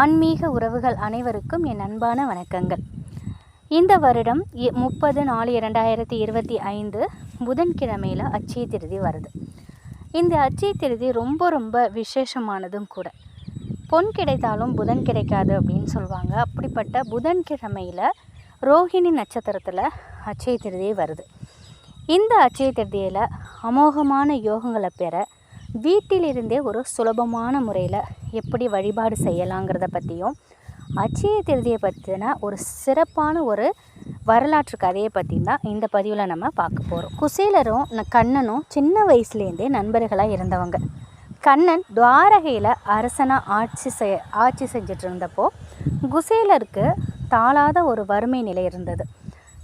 ஆன்மீக உறவுகள் அனைவருக்கும் என் அன்பான வணக்கங்கள். இந்த வருடம் முப்பது நாலு இரண்டாயிரத்தி இருபத்தி ஐந்து புதன்கிழமையில் அச்சய திருதி வருது. இந்த அச்சய திருதி ரொம்ப ரொம்ப விசேஷமானதும் கூட. பொன் கிடைத்தாலும் புதன் கிடைக்காது அப்படின்னு சொல்லுவாங்க அப்படிப்பட்ட புதன்கிழமையில் ரோஹிணி நட்சத்திரத்தில் அச்சய திருதி வருது. இந்த அச்சய திருதியில் அமோகமான யோகங்களை பெற வீட்டிலிருந்தே ஒரு சுலபமான முறையில் எப்படி வழிபாடு செய்யலாங்கிறத பற்றியும் அச்சய திருதியை பற்றின ஒரு சிறப்பான ஒரு வரலாற்று கதையை பற்றி தான் இந்த பதிவில் நம்ம பார்க்க போகிறோம் குசேலரும் கண்ணனும் சின்ன வயசுலேருந்தே நண்பர்களாக இருந்தவங்க. கண்ணன் துவாரகையில் அரசனாக ஆட்சி செய் ஆட்சி செஞ்சுட்டு இருந்தப்போ குசேலருக்கு தாளாத ஒரு வறுமை நிலை இருந்தது.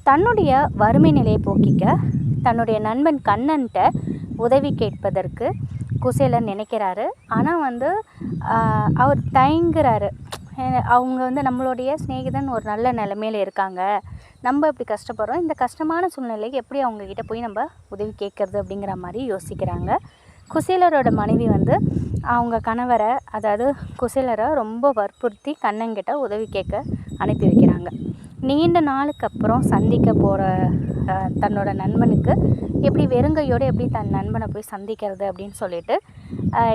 தன்னுடைய வறுமை நிலையை போக்கிக்க தன்னுடைய நண்பன் கண்ணன்ட்ட உதவி கேட்பதற்கு குசேலர் நினைக்கிறாரு. ஆனால் வந்து அவர் தயங்குறாரு. அவங்க வந்து நம்மளுடைய சிநேகிதன் ஒரு நல்ல நிலைமையில இருக்காங்க. நம்ம இப்படி கஷ்டப்படுறோம். இந்த கஷ்டமான சூழ்நிலைக்கு எப்படி அவங்கக்கிட்ட போய் நம்ம உதவி கேட்குறது அப்படிங்கிற மாதிரி யோசிக்கிறாங்க. குசேலரோட மனைவி வந்து அவங்க கணவரை அதாவது குசேலரை ரொம்ப வற்புறுத்தி கண்ணங்கிட்ட உதவி கேட்க அனுப்பி வைக்கிறாங்க. நீண்ட நாளுக்கு அப்புறம் சந்திக்க போகிற தன்னோட நண்பனுக்கு எப்படி வெறுங்கையோடு எப்படி தன் நண்பனை போய் சந்திக்கிறது அப்படின்னு சொல்லிட்டு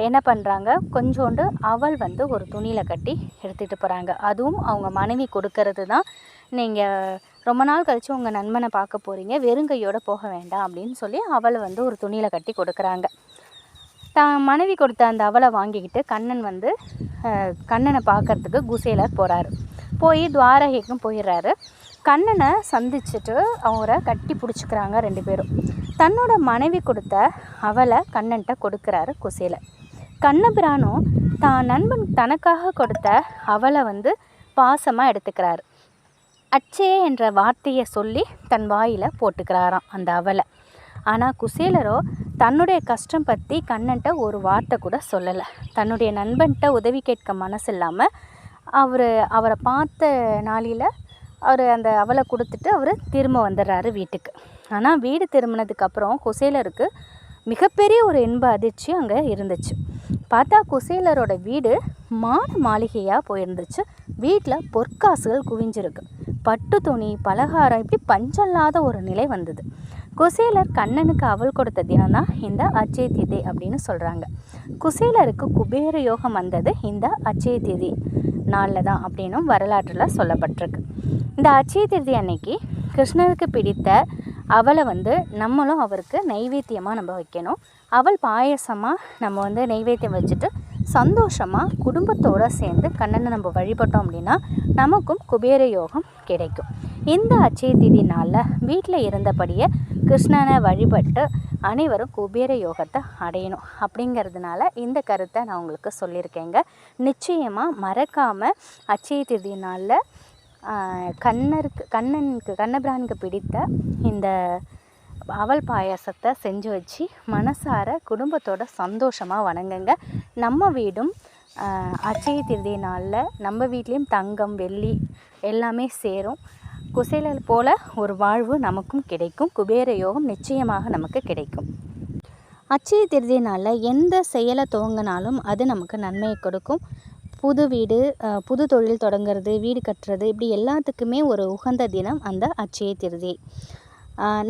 என்ன பண்ணுறாங்க கொஞ்சோண்டு அவள் வந்து ஒரு துணியில் கட்டி எடுத்துகிட்டு போகிறாங்க அதுவும் அவங்க மனைவி கொடுக்கறது தான். நீங்கள் ரொம்ப நாள் கழித்து உங்கள் நண்பனை பார்க்க போகிறீங்க வெறுங்கையோடு போக வேண்டாம் அப்படின்னு சொல்லி அவளை வந்து ஒரு துணியில் கட்டி கொடுக்குறாங்க. தான் மனைவி கொடுத்த அந்த அவளை வாங்கிக்கிட்டு கண்ணன் வந்து கண்ணனை பார்க்கறதுக்கு குசேலர் போகிறாரு போய் துவாரகைக்கும் போயிடுறாரு. கண்ணனை சந்திச்சுட்டு அவரை கட்டி பிடிச்சிக்கிறாங்க ரெண்டு பேரும். தன்னோட மனைவி கொடுத்த அவளை கண்ணன்ட்ட கொடுக்குறாரு குசேல. கண்ணபிரானும் தான் நண்பன் தனக்காக கொடுத்த அவளை வந்து பாசமாக எடுத்துக்கிறாரு. அச்சே என்ற வார்த்தையை சொல்லி தன் வாயில் போட்டுக்கிறாராம் அந்த அவலை. ஆனால் குசேலரோ தன்னுடைய கஷ்டம் பற்றி கண்ணன்ட்ட ஒரு வார்த்தை கூட சொல்லலை. தன்னுடைய நண்பன்கிட்ட உதவி கேட்க மனசு இல்லாமல் அவர் அவரை பார்த்த நாளில் அவர் அந்த அவலை கொடுத்துட்டு அவர் திரும்ப வந்துடுறாரு வீட்டுக்கு. ஆனால் வீடு திரும்பினதுக்கப்புறம் குசேலருக்கு மிகப்பெரிய ஒரு இன்ப அதிர்ச்சி அங்கே இருந்துச்சு. பார்த்தா குசேலரோட வீடு மாட மாளிகையாக போயிருந்துச்சு. வீட்டில் பொற்காசுகள் குவிஞ்சிருக்கு. பட்டு துணி பலகாரம் இப்படி பஞ்சல்லாத ஒரு நிலை வந்தது. குசேலர் கண்ணனுக்கு அவள் கொடுத்த தினம் தான் இந்த அச்சய திதி அப்படின்னு சொல்கிறாங்க குசேலருக்கு குபேர யோகம் வந்தது இந்த அச்சய திதி. நாளில் தான் அப்படின்னும் வரலாற்றில் சொல்லப்பட்டிருக்கு. இந்த அச்சய அன்னைக்கு கிருஷ்ணருக்கு பிடித்த அவளை வந்து நம்மளும் அவருக்கு நைவேத்தியமாக நம்ம வைக்கணும். அவள் பாயசமாக நம்ம வந்து நைவேத்தியம் வச்சுட்டு சந்தோஷமாக குடும்பத்தோடு சேர்ந்து கண்ணனை நம்ம வழிபட்டோம் அப்படின்னா நமக்கும் குபேர யோகம் கிடைக்கும். இந்த அச்சய திதி நாளில் வீட்டில் இருந்தபடியே கிருஷ்ணனை வழிபட்டு அனைவரும் குபேர யோகத்தை அடையணும் அப்படிங்கிறதுனால இந்த கருத்தை நான் உங்களுக்கு சொல்லியிருக்கேங்க. நிச்சயமாக மறக்காமல் அச்சய திதி நாளில் கண்ணருக்கு கண்ணனுக்கு கண்ணபிரானுக்கு பிடித்த இந்த அவல் பாயாசத்தை செஞ்சு வச்சு மனசார குடும்பத்தோட சந்தோஷமாக வணங்குங்க. நம்ம வீடும் அச்சய திருதி நாளில் நம்ம வீட்லேயும் தங்கம் வெள்ளி எல்லாமே சேரும். குசேலல் போல ஒரு வாழ்வு நமக்கும் கிடைக்கும். குபேர யோகம் நிச்சயமாக நமக்கு கிடைக்கும். அச்சய திருதி நாளில் எந்த செயலை துவங்கினாலும் அது நமக்கு நன்மையை கொடுக்கும். புது வீடு புது தொழில் தொடங்குறது வீடு கட்டுறது இப்படி எல்லாத்துக்குமே ஒரு உகந்த தினம் அந்த அச்சய திருதி.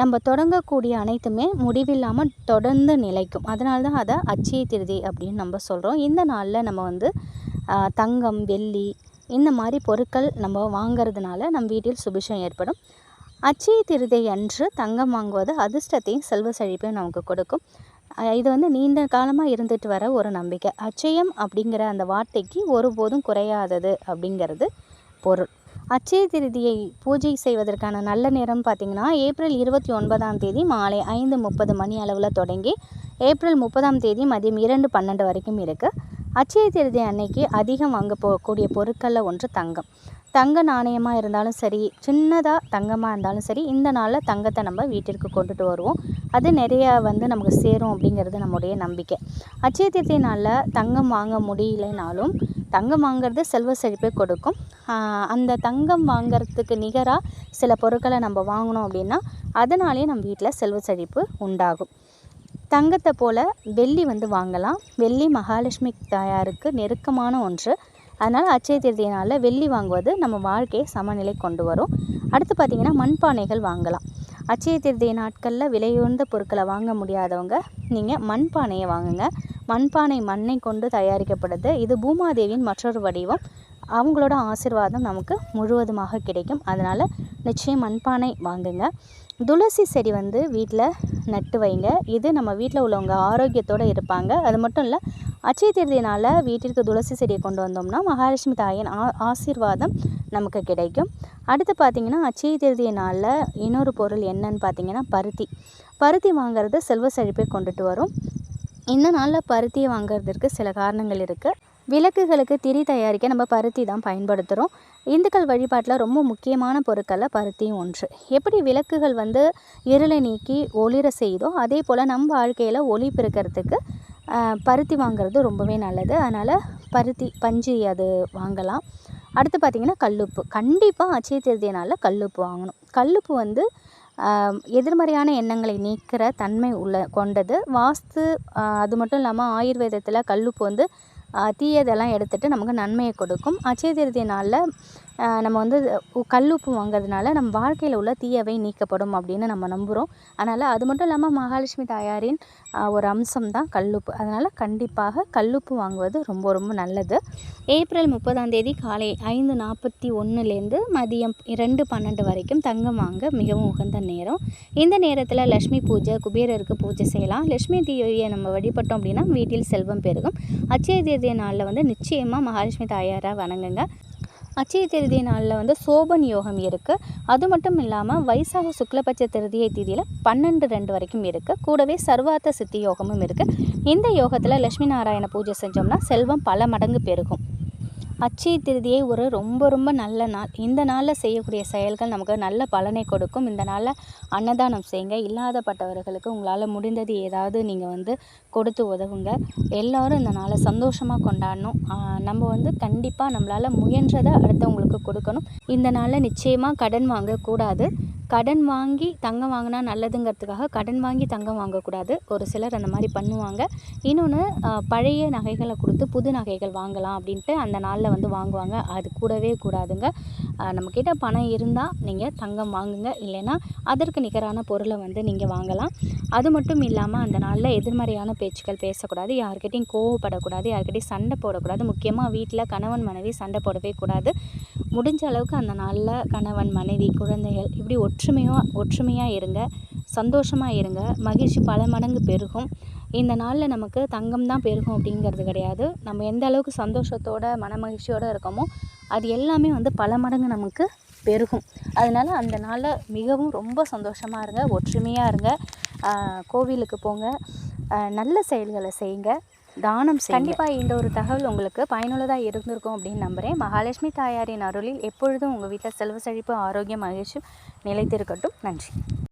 நம்ம தொடங்கக்கூடிய அனைத்துமே முடிவில்லாமல் தொடர்ந்து நிலைக்கும். அதனால தான் அதை அச்சய திருதி அப்படின்னு நம்ம சொல்கிறோம் இந்த நாளில் நம்ம வந்து தங்கம் வெள்ளி இந்த மாதிரி பொருட்கள் நம்ம வாங்குறதுனால நம் வீட்டில் சுபிஷம் ஏற்படும். அச்சய திருதை அன்று தங்கம் வாங்குவது அதிர்ஷ்டத்தையும் செல்வ செழிப்பையும் நமக்கு கொடுக்கும். இது வந்து நீண்ட காலமாக இருந்துட்டு வர ஒரு நம்பிக்கை. அச்சயம் அப்படிங்கிற அந்த வார்த்தைக்கு ஒருபோதும் குறையாதது அப்படிங்கிறது பொருள். அச்சய திருதியை பூஜை செய்வதற்கான நல்ல நேரம் பார்த்திங்கன்னா ஏப்ரல் இருபத்தி ஒன்பதாம் தேதி மாலை ஐந்து முப்பது மணி அளவில் தொடங்கி ஏப்ரல் முப்பதாம் தேதி மதியம் இரண்டு பன்னெண்டு வரைக்கும் இருக்குது அச்சய திருதி அன்னைக்கு அதிகம் வாங்க போகக்கூடிய பொருட்களில் ஒன்று தங்கம். தங்க நாணயமாக இருந்தாலும் சரி சின்னதாக தங்கமாக இருந்தாலும் சரி இந்த நாளில் தங்கத்தை நம்ம வீட்டிற்கு கொண்டுட்டு வருவோம். அது நிறையா வந்து நமக்கு சேரும் அப்படிங்கிறது நம்முடைய நம்பிக்கை. அச்சய திருத்தி நாளில் தங்கம் வாங்க முடியலைனாலும் தங்கம் வாங்குறது செல்வ செழிப்பை கொடுக்கும். அந்த தங்கம் வாங்கிறதுக்கு நிகராக சில பொருட்களை நம்ம வாங்கினோம் அப்படின்னா அதனாலேயே நம்ம வீட்டில் செல்வ செழிப்பு உண்டாகும். தங்கத்தை போல் வெள்ளி வந்து வாங்கலாம். வெள்ளி மகாலட்சுமி தாயாருக்கு நெருக்கமான ஒன்று. அதனால் அச்சய திருதி நாளில் வெள்ளி வாங்குவது நம்ம வாழ்க்கையை சமநிலை கொண்டு வரும். அடுத்து பார்த்திங்கன்னா மண்பானைகள் வாங்கலாம். அச்சய திருதி நாட்களில் விலையுயர்ந்த பொருட்களை வாங்க முடியாதவங்க நீங்கள் மண்பானையை வாங்குங்க. மண்பானை மண்ணை கொண்டு தயாரிக்கப்படுது. இது பூமாதேவியின் மற்றொரு வடிவம். அவங்களோட ஆசிர்வாதம் நமக்கு முழுவதுமாக கிடைக்கும். அதனால் நிச்சயம் மண்பானை வாங்குங்க. துளசி செடி வந்து வீட்டில் நட்டு வைங்க. இது நம்ம வீட்டில் உள்ளவங்க ஆரோக்கியத்தோடு இருப்பாங்க. அது மட்டும் இல்லை அச்சய திருதினால் வீட்டிற்கு துளசி செடியை கொண்டு வந்தோம்னா மகாலட்சுமி தாயின் ஆ ஆசீர்வாதம் நமக்கு கிடைக்கும். அடுத்து பார்த்திங்கன்னா அச்சய திருதி நாளில் இன்னொரு பொருள் என்னன்னு பார்த்தீங்கன்னா பருத்தி. பருத்தி வாங்கிறது செல்வ செழிப்பை கொண்டுட்டு வரும். இந்த நாளில் பருத்தியை வாங்குறதற்கு சில காரணங்கள் இருக்குது விளக்குகளுக்கு திரி தயாரிக்க நம்ம பருத்தி தான் பயன்படுத்துகிறோம் இந்துக்கள் வழிபாட்டில் ரொம்ப முக்கியமான பொருட்களில் பருத்தியும் ஒன்று. எப்படி விளக்குகள் வந்து இருளை நீக்கி ஒளிர செய்தோ அதே போல் நம்ம வாழ்க்கையில் ஒளி பிறக்கிறதுக்கு பருத்தி வாங்குறது ரொம்பவே நல்லது. அதனால் பருத்தி பஞ்சு அது வாங்கலாம். அடுத்து பார்த்திங்கன்னா கல்லுப்பு. கண்டிப்பாக அச்சய திருதிய நாளில் கல்லுப்பு வாங்கணும். கல்லுப்பு வந்து எதிர்மறையான எண்ணங்களை நீக்கிற தன்மை உள்ள கொண்டது. வாஸ்து அது மட்டும் இல்லாமல் ஆயுர்வேதத்தில் கல்லுப்பு வந்து தீயதெல்லாம் எடுத்துட்டு நமக்கு நன்மையை கொடுக்கும். அச்சய திருதிய நாளில் நம்ம வந்து கல் உப்பு வாங்குறதுனால நம்ம வாழ்க்கையில் உள்ள தீயவை நீக்கப்படும் அப்படின்னு நம்ம நம்புகிறோம் அதனால் அது மட்டும் இல்லாமல் மகாலட்சுமி தாயாரின் ஒரு அம்சம் தான் கல்லுப்பு அதனால் கண்டிப்பாக கல்லுப்பு வாங்குவது ரொம்ப ரொம்ப நல்லது. ஏப்ரல் முப்பதாம் தேதி காலை ஐந்து நாற்பத்தி ஒன்றுலேருந்து மதியம் இரண்டு பன்னெண்டு வரைக்கும் தங்கம் வாங்க மிகவும் உகந்த நேரம். இந்த நேரத்தில் லக்ஷ்மி பூஜை குபேரருக்கு பூஜை செய்யலாம். லக்ஷ்மி தேவியை நம்ம வழிபட்டோம் அப்படின்னா வீட்டில் செல்வம் பெருகும். அச்சய தேதிய நாளில் வந்து நிச்சயமாக மகாலட்சுமி தாயாராக வணங்குங்க. அச்சய திருதி நாளில் வந்து சோபன் யோகம் இருக்குது அது மட்டும் இல்லாமல் வைசாக சுக்லபட்ச திருதியை திதியில் பன்னெண்டு ரெண்டு வரைக்கும் இருக்குது கூடவே சர்வார்த்த சித்தி யோகமும் இருக்குது இந்த யோகத்தில் லட்சுமி நாராயண பூஜை செஞ்சோம்னா செல்வம் பல மடங்கு பெருகும். அச்சய திருதியை ஒரு ரொம்ப ரொம்ப நல்ல நாள். இந்த நாளில் செய்யக்கூடிய செயல்கள் நமக்கு நல்ல பலனை கொடுக்கும். இந்த நாளில் அன்னதானம் செய்யுங்க இல்லாதப்பட்டவர்களுக்கு உங்களால் முடிந்தது ஏதாவது நீங்கள் வந்து கொடுத்து உதவுங்க. எல்லாரும் இந்த நாளை சந்தோஷமாக கொண்டாடணும். நம்ம வந்து கண்டிப்பாக நம்மளால் முயன்றதை அடுத்தவங்களுக்கு கொடுக்கணும். இந்த நாளில் நிச்சயமாக கடன் வாங்கக்கூடாது. கடன் வாங்கி தங்கம் வாங்கினா நல்லதுங்கிறதுக்காக கடன் வாங்கி தங்கம் வாங்கக்கூடாது. ஒரு சிலர் அந்த மாதிரி பண்ணுவாங்க. இன்னொன்று பழைய நகைகளை கொடுத்து புது நகைகள் வாங்கலாம் அப்படின்ட்டு அந்த நாளில் வந்து வாங்குவாங்க. அது கூடவே கூடாதுங்க. நம்மக்கிட்ட பணம் இருந்தால் நீங்கள் தங்கம் வாங்குங்க. இல்லைன்னா அதற்கு நிகரான பொருளை வந்து நீங்கள் வாங்கலாம். அது மட்டும் இல்லாமல் அந்த நாளில் எதிர்மறையான பேச்சுக்கள் பேசக்கூடாது. யார்கிட்டையும் கோவப்படக்கூடாது. யார்கிட்டையும் சண்டை போடக்கூடாது. முக்கியமாக வீட்டில் கணவன் மனைவி சண்டை போடவே கூடாது. முடிஞ்ச அளவுக்கு அந்த நாளில் கணவன் மனைவி குழந்தைகள் இப்படி ஒற்றுமையாக ஒற்றுமையாக இருங்க சந்தோஷமாக இருங்க. மகிழ்ச்சி பல மடங்கு பெருகும். இந்த நாளில் நமக்கு தங்கம் தான் பெருகும் அப்படிங்கிறது கிடையாது. நம்ம எந்த அளவுக்கு சந்தோஷத்தோட மன மகிழ்ச்சியோடு இருக்கோமோ அது எல்லாமே வந்து பல மடங்கு நமக்கு பெருகும். அதனால அந்த நாளில் மிகவும் ரொம்ப சந்தோஷமாக இருங்க ஒற்றுமையாக இருங்க. கோவிலுக்கு போங்க. நல்ல செயல்களை செய்யுங்க. தானம் கண்டிப்பாக இந்த ஒரு தகவல் உங்களுக்கு பயனுள்ளதாக இருந்திருக்கும் அப்படின்னு நம்புகிறேன் மகாலட்சுமி தாயாரின் அருளில் எப்பொழுதும் உங்கள் வீட்டில் செல்வ செழிப்பு ஆரோக்கியம் மகிழ்ச்சி நிலைத்திருக்கட்டும். நன்றி.